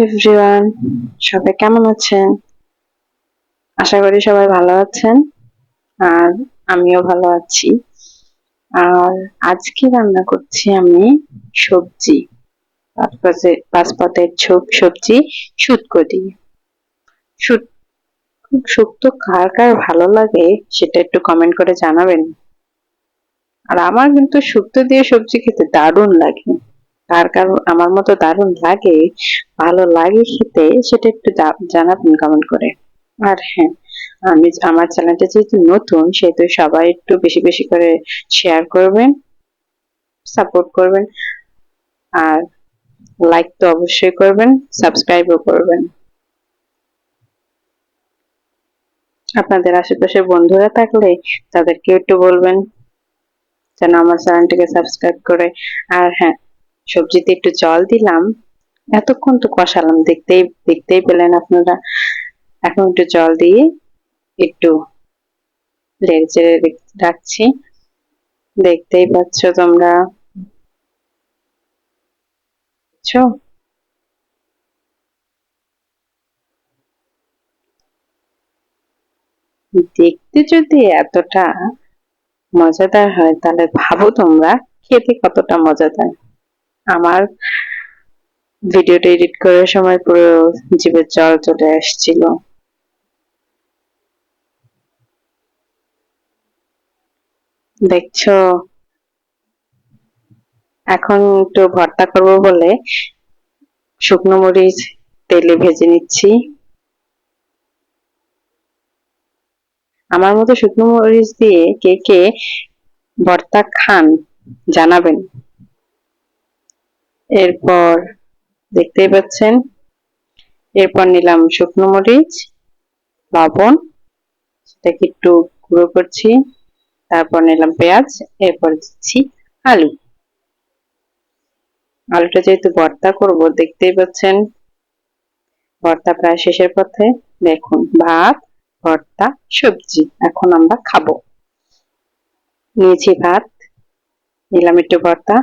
Everyone, সবাই কেমন আছেন? আশা করি সবাই ভালো আছেন, আর আমিও ভালো আছি। আর আজকে রান্না করছি আমি সবজি পাঁচপাতে পাঁচপাতের ছোপ, সবজি, শুটকো দিয়ে। শুক্তো কার কার ভালো লাগে সেটা একটু কমেন্ট করে জানাবেন। আর আমার কিন্তু শুক্তো দিয়ে সবজি খেতে দারুণ লাগে। কার কার আমার মতো দারুণ লাগে, ভালো লাগে খেতে, সেটা একটু জানাবেন কমেন্ট করে। আর হ্যাঁ আমি আমার চ্যানেলটা যেহেতু নতুন, সেহেতু সবাই একটু বেশি বেশি করে শেয়ার করবেন সাপোর্ট করবেন, আর লাইক তো অবশ্যই করবেন সাবস্ক্রাইবও করবেন। আপনাদের আশেপাশে বন্ধুরা থাকলে তাদেরকে একটু বলবেন, যেন আমার চ্যানেলটিকে সাবস্ক্রাইব করে। আর হ্যাঁ সবজিতে একটু জল দিলাম। এতক্ষণ তো কষালাম, দেখতেই দেখতেই পেলেন আপনারা। এখন একটু জল দিয়ে একটু লেড়ে রাখছি। দেখতেই পাচ্ছ তোমরা। দেখতে যদি এতটা মজাদার হয়, তাহলে ভাবো তোমরা, খেতে কতটা মজাদার। আমার ভিডিওটা এডিট করার সময় পুরো জিভের জল চলে আসছিল। দেখছ? এখন একটু ভর্তা করব বলে শুকনো মরিচ, তেলে ভেজে নিচ্ছি। আমার মতো শুকনো মরিচ দিয়ে কে কে ভর্তা খান জানাবেন। এরপর দেখতেই পাচ্ছেন, এরপর নিলাম শুকনো মরিচ, লবণ, সেটাকে একটু গুঁড়ো করছি, তারপর নিলাম পেঁয়াজ, এরপর দিচ্ছি আলু। আলুটা যেহেতু ভর্তা করব, দেখতেই পাচ্ছেন, ভর্তা প্রায় শেষের পথে, দেখুন, ভাত, ভর্তা, সবজি, এখন আমরা খাব। নিয়েছি ভাত, নিলাম একটু ভর্তা,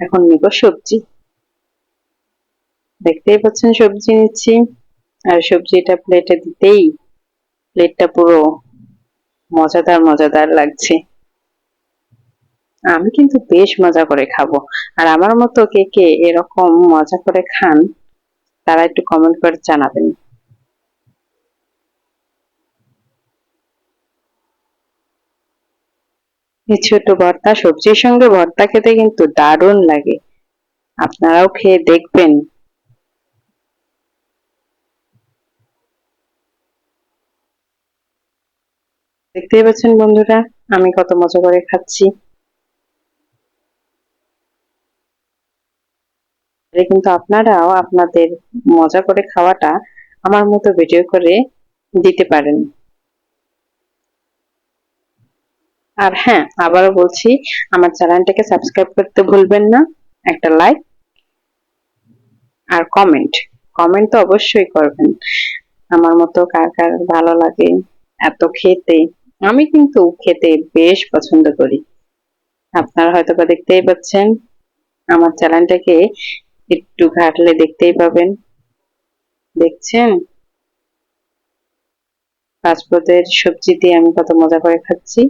এখন নিব সবজি। দেখতেই পাচ্ছেন সবজি নিচ্ছি। আর সবজিটা প্লেটে দিতেই প্লেটটা পুরো মজাদার মজাদার লাগছে। আমি কিন্তু বেশ মজা করে খাব। আর আমার মতো কে কে এরকম মজা করে খান, তারা একটু কমেন্ট করে জানাবেন। এই ছোট ভর্তা, সবজির সঙ্গে ভর্তা খেতে কিন্তু দারুণ লাগে। আপনারাও খেয়ে দেখবেন। দেখতেই পাচ্ছেন বন্ধুরা, আমি কত মজা করে খাচ্ছি। কিন্তু আপনারাও আপনাদের মজা করে খাওয়াটা আমার মতো ভিডিও করে দিতে পারেন। আর হ্যাঁ আবারও বলছি, আমার চ্যানেলটাকে সাবস্ক্রাইব করতে ভুলবেন না, একটা লাইক আর কমেন্ট কমেন্ট তো অবশ্যই করবেন। আমার মতো কার কার ভালো লাগে, এত খেতে। আমি কিন্তু খেতে বেশ পছন্দ করি। আপনারা হয়তো বা দেখতেই পাচ্ছেন, আমার চ্যানেলটাকে একটু ঘাটলে দেখতেই পাবেন। দেখছেন? পাঁচপদের সবজি দিয়ে আমি কত মজা করে খাচ্ছি।